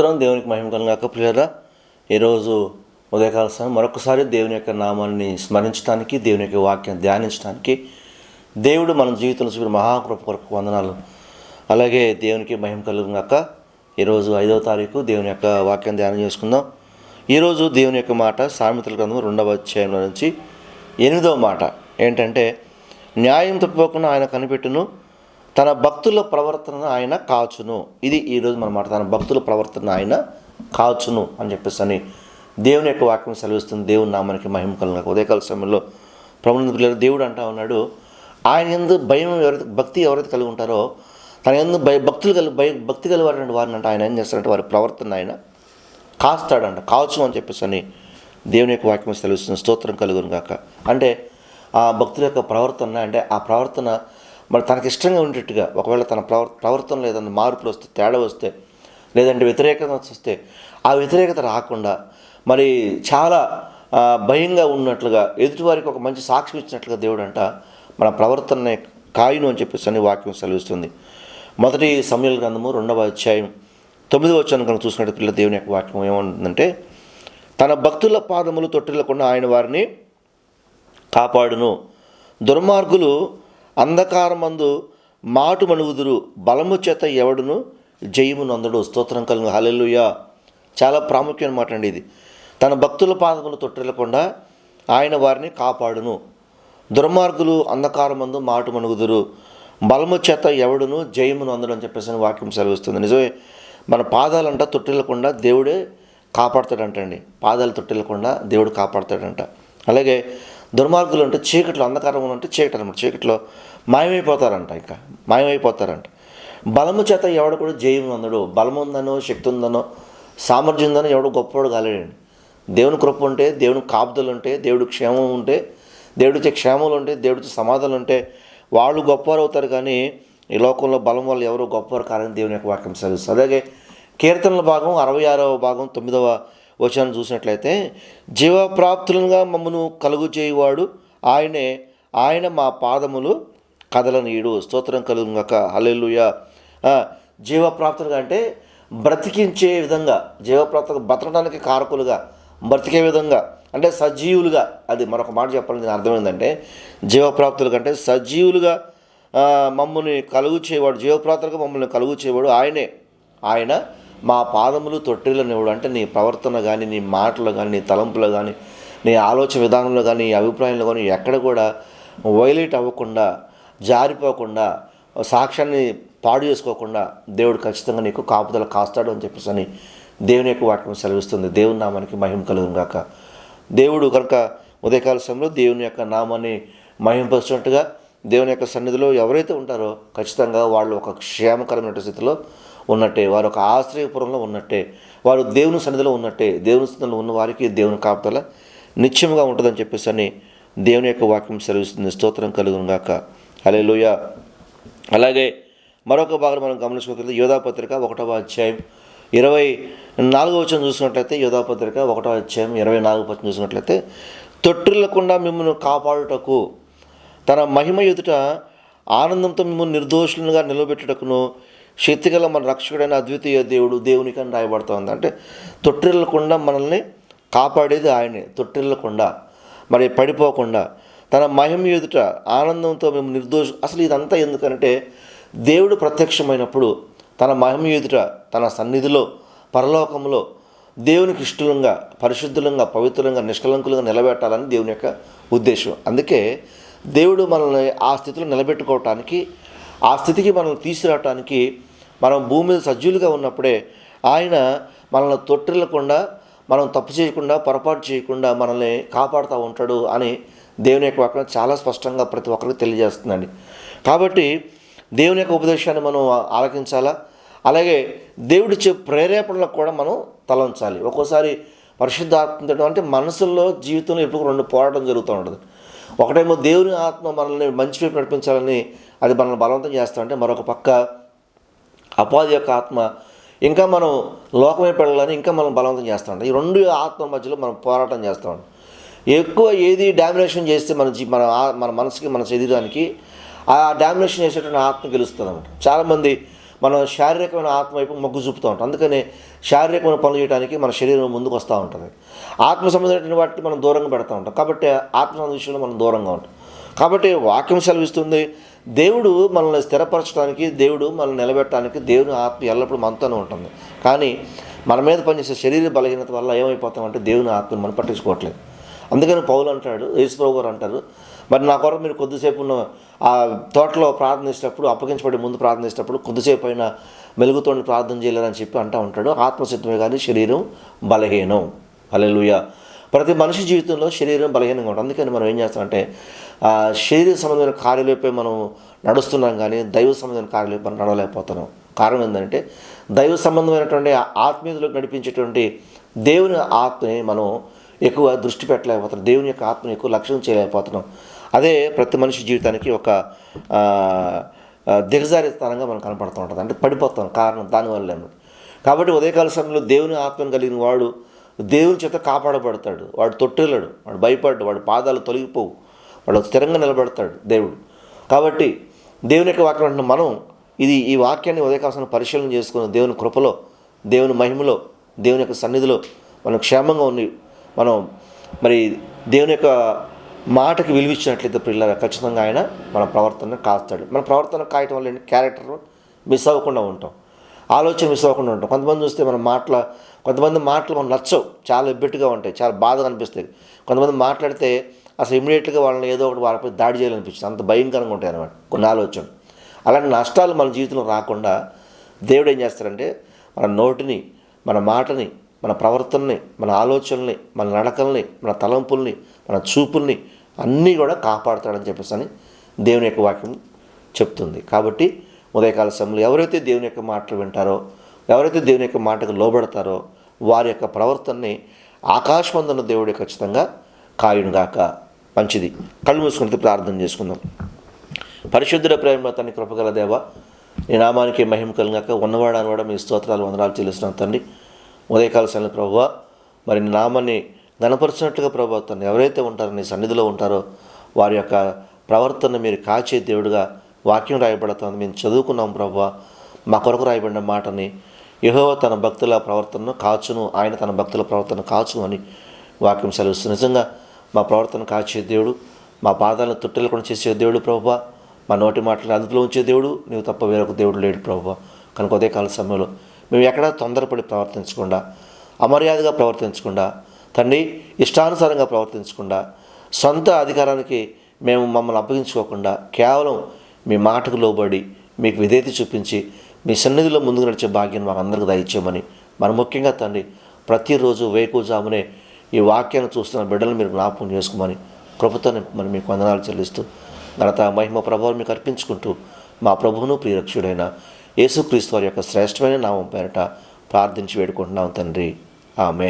స్తోత్రం. దేవునికి మహిమ కలగాక ప్రియరా ఈరోజు ఉదయకాల సమయం మరొకసారి దేవుని యొక్క నామాన్ని స్మరించడానికి దేవుని యొక్క వాక్యం ధ్యానించడానికి దేవుడు మన జీవితంలో చూపిన మహాకృప కొరకు వందనాలు. అలాగే దేవునికి మహిమ కలుగాక ఈరోజు ఐదవ తారీఖు దేవుని యొక్క వాక్యం ధ్యానం చేసుకుందాం. ఈరోజు దేవుని యొక్క మాట సామెతల గ్రంథం రెండవ అధ్యాయంలో నుంచి ఎనిమిదవ మాట ఏంటంటే న్యాయం తప్పకుండా ఆయన కనిపెట్టును తన భక్తుల ప్రవర్తనను ఆయన కాచును. ఇది ఈరోజు మన మాట. తన భక్తుల ప్రవర్తన ఆయన కాచును అని చెప్పేసి అని దేవుని యొక్క వాక్యం సెలవిస్తుంది. దేవుని నామానికి మహిమ కలుగు ఉదయకాల సమయంలో ప్రభుత్వ దేవుడు అంటా ఉన్నాడు ఆయన ఎందు భయం ఎవరైతే భక్తి ఎవరైతే కలిగి ఉంటారో తన ఎందు భయ భక్తులు కలిగి భయ భక్తి కలిగినటువంటి వారిని అంటే ఆయన ఏం చేస్తారంటే వారి ప్రవర్తన ఆయన కాస్తాడంట కావచ్చు అని చెప్పేసి అని దేవుని యొక్క వాక్యం సెలవిస్తుంది. స్తోత్రం కలుగును గాక. అంటే ఆ భక్తుల యొక్క ప్రవర్తన అంటే ఆ ప్రవర్తన మరి తనకి ఇష్టంగా ఉండేట్టుగా ఒకవేళ తన ప్రవర్ ప్రవర్తనలో ఏదైనా మార్పులు వస్తే తేడా వస్తే లేదంటే వ్యతిరేకత వస్తే ఆ వ్యతిరేకత రాకుండా మరి చాలా భయంగా ఉన్నట్లుగా ఎదుటివారికి ఒక మంచి సాక్ష్యం ఇచ్చినట్లుగా దేవుడు అంట మన ప్రవర్తననే కాయును అని చెప్పేసి అని వాక్యం సెలవిస్తుంది. మొదటి సమయాల గ్రంథము రెండవ అధ్యాయం తొమ్మిదవ వచ్చాను కనుక చూసినట్టు పిల్ల దేవుని యొక్క వాక్యం ఏమంటుందంటే తన భక్తుల పాదములు తొట్టిల్లకుండా ఆయన వారిని కాపాడును. దుర్మార్గులు అంధకారమందు మాటు మనుగుదురు బలము చేత ఎవడును? జయము నందడు స్తోత్రం కలుగు. హల్లెలూయా. చాలా ప్రాముఖ్యమైన మాట అండి ఇది. తన భక్తుల పాదములు తొట్టిల్లకుండా ఆయన వారిని కాపాడును. దుర్మార్గులు అంధకారమందు మాటు మనుగుదురు బలము చేత ఎవడును? జయమును అందడం అని చెప్పేసి వాక్యం సెలవిస్తుంది. నిజమే మన పాదాలంట తొట్టిల్లకుండా దేవుడే కాపాడతాడంటండి. పాదాలు తొట్టిల్లకుండా దేవుడు కాపాడతాడంట. అలాగే దుర్మార్గులు అంటే చీకట్లో అంధకారం అంటే చీకటి అనమాట చీకట్లో మాయమైపోతారంట ఇంకా. మాయమైపోతారంట. బలము చేత ఎవడు కూడా జయం అందడు. బలం ఉందనో శక్తి ఉందనో సామర్థ్యం ఉందనో ఎవడు గొప్పవాడు కాలేడండి. దేవుని కృప ఉంటే దేవుని కాపుదలు ఉంటే దేవుడి క్షేమం ఉంటే దేవుడిచ్చే క్షేమాలు ఉంటే దేవుడిచ్చే సమాధానం ఉంటే వాళ్ళు గొప్పవారు అవుతారు కానీ ఈ లోకంలో బలం వల్ల ఎవరు గొప్పవారు కాదని దేవుని యొక్క వాక్యం సెలవుస్తుంది అలాగే కీర్తనల భాగం అరవై ఆరవ భాగం తొమ్మిదవ వచనం చూసినట్లయితే జీవప్రాప్తులుగా మమ్మను కలుగు చేయువాడు ఆయనే. ఆయన మా పాదములు కదలనీయుడు. స్తోత్రం కలుగుగాక అల్లెలుయ జీవప్రాప్తులుగా అంటే బ్రతికించే విధంగా జీవప్రాప్తులుగా బ్రతకడానికి కారకులుగా బ్రతికే విధంగా అంటే సజీవులుగా. అది మరొక మాట చెప్పాలని దీని అర్థం ఏంటంటే జీవప్రాప్తులు కంటే సజీవులుగా మమ్మల్ని కలుగు చేయవాడు జీవప్రాప్తులుగా మమ్మల్ని కలుగు చేయవాడు ఆయనే. ఆయన మా పాదములు తొట్టిల్లనివ్వడు అంటే నీ ప్రవర్తన కానీ నీ మాటలు కానీ నీ తలంపులు కానీ నీ ఆలోచన విధానంలో కానీ నీ అభిప్రాయంలో కానీ ఎక్కడ కూడా వైలేట్ అవ్వకుండా జారిపోకుండా సాక్ష్యాన్ని పాడు చేసుకోకుండా దేవుడు ఖచ్చితంగా నీకు కాపుదల కాస్తాడు అని చెప్పేసి అని దేవుని యొక్క వాక్యం సెలవిస్తుంది. దేవుని నామానికి మహిమ కలుగును గాక. దేవుడు కనుక ఉదయకాల సమయంలో దేవుని యొక్క నామాన్ని మహింపరిచినట్టుగా దేవుని యొక్క సన్నిధిలో ఎవరైతే ఉంటారో ఖచ్చితంగా వాళ్ళు ఒక క్షేమకరమైన స్థితిలో ఉన్నట్టే వారు ఒక ఆశ్రయపురంలో ఉన్నట్టే వారు దేవుని సన్నిధిలో ఉన్నట్టే దేవుని సన్నిధిలో ఉన్న వారికి దేవుని కాపుదల నిత్యముగా ఉంటుందని చెప్పేసి అని దేవుని యొక్క వాక్యం సెలవిస్తుంది. స్తోత్రం కలుగునుగాక అలే లోయ అలాగే మరొక భాగం మనం గమనించుకోగలిగితే యోధాపత్రిక ఒకటవ అధ్యాయం ఇరవై నాలుగో వచనం చూసినట్లయితే యోధాపత్రిక ఒకటవ అధ్యాయం ఇరవై నాలుగు వచనం చూసినట్లయితే తొట్టిల్లకుండా మిమ్మల్ని కాపాడుటకు తన మహిమ ఎదుట ఆనందంతో మిమ్మల్ని నిర్దోషులుగా నిలబెట్టుటకును శక్తిగల మన రక్షకుడైన అద్వితీయ దేవుడు దేవునికి అని రాయబడుతుంది అంటే తొట్టిల్లకుండా మనల్ని కాపాడేది ఆయనే. తొట్టిల్లకుండా మరి పడిపోకుండా తన మహిమ ఎదుట ఆనందంతో మేము నిర్దోష అసలు ఇదంతా ఎందుకంటే దేవుడు ప్రత్యక్షమైనప్పుడు తన మహిమ ఎదుట తన సన్నిధిలో పరలోకంలో దేవునికి ఇష్టలంగా పరిశుద్ధులంగా పవిత్రంగా నిష్కలంకులుగా నిలబెట్టాలని దేవుని యొక్క ఉద్దేశం. అందుకే దేవుడు మనల్ని ఆ స్థితిలో నిలబెట్టుకోవటానికి ఆ స్థితికి మనల్ని తీసుకురావటానికి మనం భూమి మీద సజ్జులుగా ఉన్నప్పుడే ఆయన మనల్ని తొట్టిల్లకుండా మనం తప్పు చేయకుండా పొరపాటు చేయకుండా మనల్ని కాపాడుతూ ఉంటాడు అని దేవుని యొక్క వాక్యం చాలా స్పష్టంగా ప్రతి ఒక్కరికి తెలియజేస్తుందండి. కాబట్టి దేవుని యొక్క ఉపదేశాన్ని మనం ఆలకించాలా? అలాగే దేవుడిచ్చే ప్రేరేపణలకు కూడా మనం తలంచాలి ఒక్కోసారి పరిశుద్ధాత్మ అంటే మనసుల్లో జీవితంలో ఎప్పుడు రెండు పోరాటం జరుగుతూ ఉంటుంది. ఒకటేమో దేవుని ఆత్మ మనల్ని మంచి వైపు నడిపించాలని అది మనల్ని బలవంతం చేస్తామంటే మరొక పక్క అపాధి యొక్క ఆత్మ ఇంకా మనం లోకమే పెళ్ళాలని ఇంకా మనం బలవంతం చేస్తూ ఉంటాం. ఈ రెండు ఆత్మ మధ్యలో మనం పోరాటం చేస్తూ ఉంటాం. ఎక్కువ ఏది డామినేషన్ చేస్తే మన మన మన మనసుకి మన శరీరానికి ఆ డామినేషన్ చేసేటువంటి ఆత్మ గెలుస్తుంది అనమాట చాలామంది మనం శారీరకమైన ఆత్మ వైపు మొగ్గు చూపుతూ ఉంటాం. అందుకని శారీరకమైన పనులు చేయడానికి మన శరీరం ముందుకు వస్తూ ఉంటుంది. ఆత్మ సంబంధమైన వాటిని మనం దూరంగా పెడతా ఉంటాం. కాబట్టి ఆత్మ సంబంధ విషయంలో మనం దూరంగా ఉంటాం. కాబట్టి వాక్యం సెలవిస్తుంది. దేవుడు మనల్ని స్థిరపరచడానికి దేవుడు మనల్ని నిలబెట్టడానికి దేవుని ఆత్మ ఎల్లప్పుడూ మనతోనే ఉంటుంది. కానీ మన మీద పనిచేసే శరీర బలహీనత వల్ల ఏమైపోతామంటే దేవుని ఆత్మను మనం పట్టించుకోవట్లేదు. అందుకని పౌలు అంటాడు యేసుప్రభు గారు అంటారు మరి నా కొరకు మీరు కొద్దిసేపు ఉన్న ఆ తోటలో ప్రార్థించేటప్పుడు అప్పగించబడి ముందు ప్రార్థించేటప్పుడు కొద్దిసేపు అయినా మెలుగుతోని ప్రార్థన చేయలేరని చెప్పి అంటూ ఉంటాడు. ఆత్మసిద్ధమే కానీ శరీరం బలహీనం. హల్లెలూయా. ప్రతి మనిషి జీవితంలో శరీరం బలహీనంగా ఉంటుంది. అందుకని మనం ఏం చేస్తామంటే ఆ శరీర సంబంధమైన కార్యాలపై మనం నడుస్తున్నాం కానీ దైవ సంబంధమైన కార్యాలపై మనం నడవలేకపోతున్నాం. కారణం ఏంటంటే దైవ సంబంధమైనటువంటి ఆత్మీయతలోకి నడిపించేటువంటి దేవుని ఆత్మని మనం ఎక్కువ దృష్టి పెట్టలేకపోతున్నాం. దేవుని యొక్క ఆత్మని ఎక్కువ లక్ష్యం చేయలేకపోతున్నాం. అదే ప్రతి మనిషి జీవితానికి ఒక ఆ, స్థానంగా దిగజారితనంగా మనం కనపడుతూ ఉంటుంది. అంటే పడిపోతాం. కారణం దానివల్ల. కాబట్టి ఉదయకాల సమయంలో దేవుని ఆత్మను కలిగిన వాడు దేవుని చేత కాపాడబడతాడు. వాడు తొట్టిల్లడు. వాడు భయపడ్డు. వాడి పాదాలు తొలగిపోవు. వాడు స్థిరంగా నిలబడతాడు దేవుడు. కాబట్టి దేవుని యొక్క వాక్యం అంటే మనం ఇది ఈ వాక్యాన్ని ఉదయకాల పరిశీలన చేసుకుని దేవుని కృపలో దేవుని మహిమలో దేవుని యొక్క సన్నిధిలో మనం క్షేమంగా ఉండి మనం మరి దేవుని యొక్క మాటకి విలువిచ్చినట్లయితే పిల్లల ఖచ్చితంగా ఆయన మన ప్రవర్తన కాస్తాడు. మన ప్రవర్తన కాయటం వల్ల క్యారెక్టర్ మిస్ అవ్వకుండా ఉంటాం. ఆలోచన మిస్ ఉంటాం. కొంతమంది చూస్తే మన మాటల కొంతమంది మాటలు మనం నచ్చవు. చాలా ఎబ్బెట్టుగా ఉంటాయి. చాలా బాధగా అనిపిస్తాయి. కొంతమంది మాట్లాడితే అసలు ఇమీడియట్గా వాళ్ళని ఏదో ఒకటి వాళ్ళపై దాడి చేయాలనిపిస్తుంది. అంత భయంకరంగా ఉంటాయి అన్నమాట కొన్ని ఆలోచనలు. అలాంటి నష్టాలు మన జీవితంలో రాకుండా దేవుడు ఏం చేస్తారంటే మన నోటిని మన మాటని మన ప్రవర్తనని మన ఆలోచనల్ని మన నడకల్ని మన తలంపుల్ని మన చూపుల్ని అన్నీ కూడా కాపాడుతాడని చెప్పేసి అని దేవుని యొక్క వాక్యం చెప్తుంది. కాబట్టి ఉదయకాల సమయంలో ఎవరైతే దేవుని యొక్క మాటలు వింటారో ఎవరైతే దేవుని యొక్క మాటకు లోబడతారో వారి యొక్క ప్రవర్తనని ఆకాశమందున్న దేవుడే ఖచ్చితంగా కాయునుగాక. మంచిది. కళ్ళు మూసుకుంటే ప్రార్థన చేసుకుందాం. పరిశుద్ధుల ప్రేమ తండ్రి కృపగల దేవ నీ నామానికి మహిమ కలిగాక. ఉన్నవాడు అనవాడ మీ స్తోత్రాలు వందనాలు చెల్లిస్తున్నాం తండ్రి. ఉదయకాల సమయంలో ప్రభువ మరి నీ నామాన్ని గణపరిచినట్టుగా ప్రభు తను ఎవరైతే ఉంటారో నీ సన్నిధిలో ఉంటారో వారి యొక్క ప్రవర్తన మీరు కాచే దేవుడుగా వాక్యం రాయబడుతుంది. మేము చదువుకున్నాం ప్రభు. మా కొరకు రాయబడిన మాటని యెహోవా తన భక్తుల ప్రవర్తనను కాచును. ఆయన తన భక్తుల ప్రవర్తన కాచును అని వాక్యం సెలవిస్తుంది. నిజంగా మా ప్రవర్తన కాచే దేవుడు మా పాదాలను తుట్టెలకుండా చేసే దేవుడు ప్రభు. మా నోటి మాటలను అదుపులో ఉంచే దేవుడు నీవు తప్ప వేరొక దేవుడు లేడు ప్రభు. కనుక ఉదయ కాల సమయంలో మేము ఎక్కడా తొందరపడి ప్రవర్తించకుండా అమర్యాదగా ప్రవర్తించకుండా తండ్రి ఇష్టానుసారంగా ప్రవర్తించకుండా సొంత అధికారానికి మేము మమ్మల్ని అప్పగించుకోకుండా కేవలం మీ మాటకు లోబడి మీకు విధేయత చూపించి మీ సన్నిధిలో ముందుకు నడిచే భాగ్యం మాకందరికి దయచేయమని. మరి ముఖ్యంగా తండ్రి ప్రతిరోజు వేకుజామునే ఈ వాక్యాన్ని చూస్తున్న బిడ్డలు మీరు జ్ఞాపకం చేసుకోమని కృపతో మనం మీకు వందనాలు చెల్లిస్తూ ఘనత మహిమ ప్రభావం మీకు అర్పించుకుంటూ మా ప్రభువును ప్రియరక్షుడైన యేసుక్రీస్తు వారి యొక్క శ్రేష్టమైన నామం పేరట ప్రార్థించి వేడుకుంటున్నాం తండ్రి. ఆమె